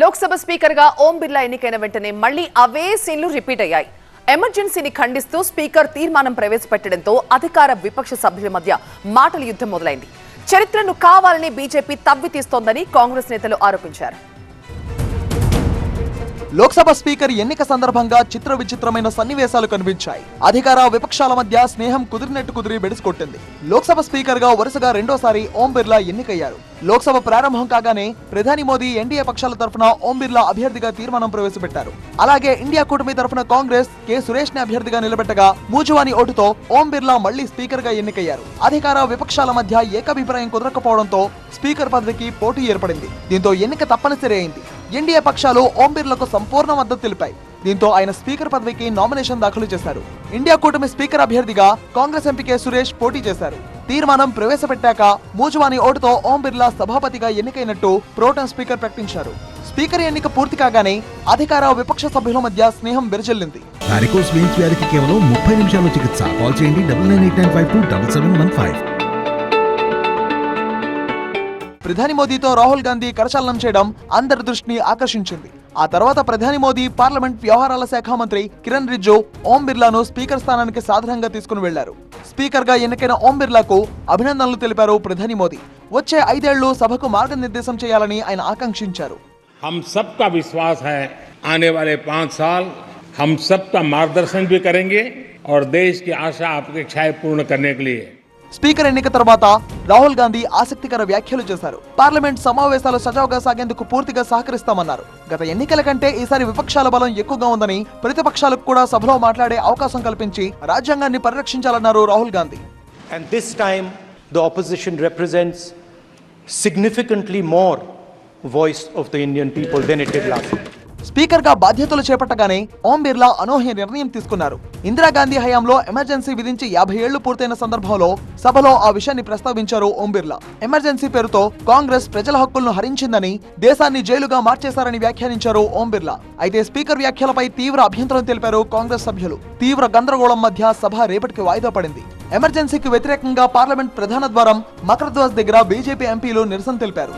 లోక్సభ స్పీకర్గా ఓం బిర్లా ఎన్నికైన వెంటనే మళ్ళీ అవే సీన్లు రిపీట్ అయ్యాయి. ఎమర్జెన్సీని ఖండిస్తూ స్పీకర్ తీర్మానం ప్రవేశపెట్టడంతో అధికార విపక్ష సభ్యుల మధ్య మాటల యుద్ధం మొదలైంది. చరిత్రను కావాలని బీజేపీ తవ్వి తీస్తోందని కాంగ్రెస్ నేతలు ఆరోపించారు. లోక్సభ స్పీకర్ ఎన్నిక సందర్భంగా చిత్ర విచిత్రమైన సన్నివేశాలు కనిపించాయి. అధికార విపక్షాల మధ్య స్నేహం కుదిరినట్టు కుదిరి బెడిసికొట్టింది లోక్సభ స్పీకర్గా వరుసగా రెండోసారి ఓం బిర్లా ఎన్నికయ్యారు. లోక్సభ ప్రారంభం కాగానే ప్రధాని మోదీ ఎన్డీఏ పక్షాల తరఫున ఓం బిర్లా అభ్యర్థిగా తీర్మానం ప్రవేశపెట్టారు. అలాగే ఇండియా కూటమి తరఫున కాంగ్రెస్ కె సురేష్ని అభ్యర్థిగా నిలబెట్టగా మూజువాని ఓటుతో ఓం బిర్లా మళ్ళీ స్పీకర్గా ఎన్నికయ్యారు. అధికార విపక్షాల మధ్య ఏకాభిప్రాయం కుదరకపోవడంతో స్పీకర్ పదవికి పోటీ ఏర్పడింది. దీంతో ఎన్నిక తప్పనిసరి అయింది. ఎన్డీఏ పక్షాలు ఓం బిర్లకు సంపూర్ణ మద్దతు తెలిపాయి. దీంతో ఆయన స్పీకర్ పదవికి నామినేషన్ దాఖలు చేశారు. ఇండియా కూటమి స్పీకర్ అభ్యర్థిగా కాంగ్రెస్ ఎంపీ కె సురేష్ పోటీ చేశారు. తీర్మానం ప్రవేశపెట్టాక మూజువాని ఓటుతో ఓం బిర్లా సభాపతిగా ఎన్నికైనట్టు ప్రోటన్ స్పీకర్ ప్రకటించారు. స్పీకర్ ఎన్నిక పూర్తి కాగానే అధికార విపక్ష సభ్యుల మధ్య స్నేహం విరజిల్లింది. వారికోస్ కేవలం ముప్పై నిమిషాల్లో చికిత్స. కాల్ చేయండి double nine eight nine five two double seven one five. ప్రధాని మోదీతో రాహుల్ గాంధీ కరచాలనం చేయడం అందరి దృష్టిని ఆకర్షించింది ఆ తర్వాత ప్రధాని మోదీ పార్లమెంట్ వ్యవహారాల శాఖ మంత్రి కిరణ్ రిజ్జు ఓం బిర్లాను స్పీకర్ స్థానానికి సాధారణంగా తీసుకుని వెళ్లారు స్పీకర్ గా ఎన్నికైన ఓం బిర్లాకు అభినందనలు తెలిపారు ప్రధాని మోదీ వచ్చే ఐదేళ్లు సభకు మార్గనిర్దేశం చేయాలని ఆయన ఆకాంక్షించారు हम सबका विश्वास है आने वाले पाँच साल हम सबका मार्गदर्शन भी करेंगे और देश की आशा अपेक्षाएं पूर्ण करने के लिए స్పీకర్ ఎన్నిక తర్వాత రాహుల్ గాంధీ ఆసక్తికర వ్యాఖ్యలు చేశారు. పార్లమెంట్ సమావేశాలు సజావుగా సాగేందుకు పూర్తిగా సహకరిస్తామన్నారు. గత ఎన్నికల కంటే ఈసారి విపక్షాల బలం ఎక్కువగా ఉందని ప్రతిపక్షాలకు కూడా సభలో మాట్లాడే అవకాశం కల్పించి రాజ్యాంగాన్ని పరిరక్షించాలన్నారు Rahul Gandhi. And this time, the opposition represents significantly more voice of the Indian people than it స్పీకర్గా బాధ్యతలు చేపట్టగానే ఓం బిర్లా అనూహ్య నిర్ణయం తీసుకున్నారు. ఇందిరాగాంధీ హయాంలో ఎమర్జెన్సీ విధించి యాభై ఏళ్ళు పూర్తయిన సందర్భంలో సభలో ఆ విషయాన్ని ప్రస్తావించారు ఓం బిర్లా. ఎమర్జెన్సీ పేరుతో కాంగ్రెస్ ప్రజల హక్కులను హరించిందని దేశాన్ని జైలుగా మార్చేశారని వ్యాఖ్యానించారు ఓం బిర్లా. అయితే స్పీకర్ వ్యాఖ్యలపై తీవ్ర అభ్యంతరం తెలిపారు కాంగ్రెస్ సభ్యులు. తీవ్ర గందరగోళం మధ్య సభ రేపటికి వాయిదా పడింది. ఎమర్జెన్సీకి వ్యతిరేకంగా పార్లమెంట్ ప్రధాన ద్వారం మకరధ్వజ్ దగ్గర బీజేపీ ఎంపీలు నిరసన తెలిపారు.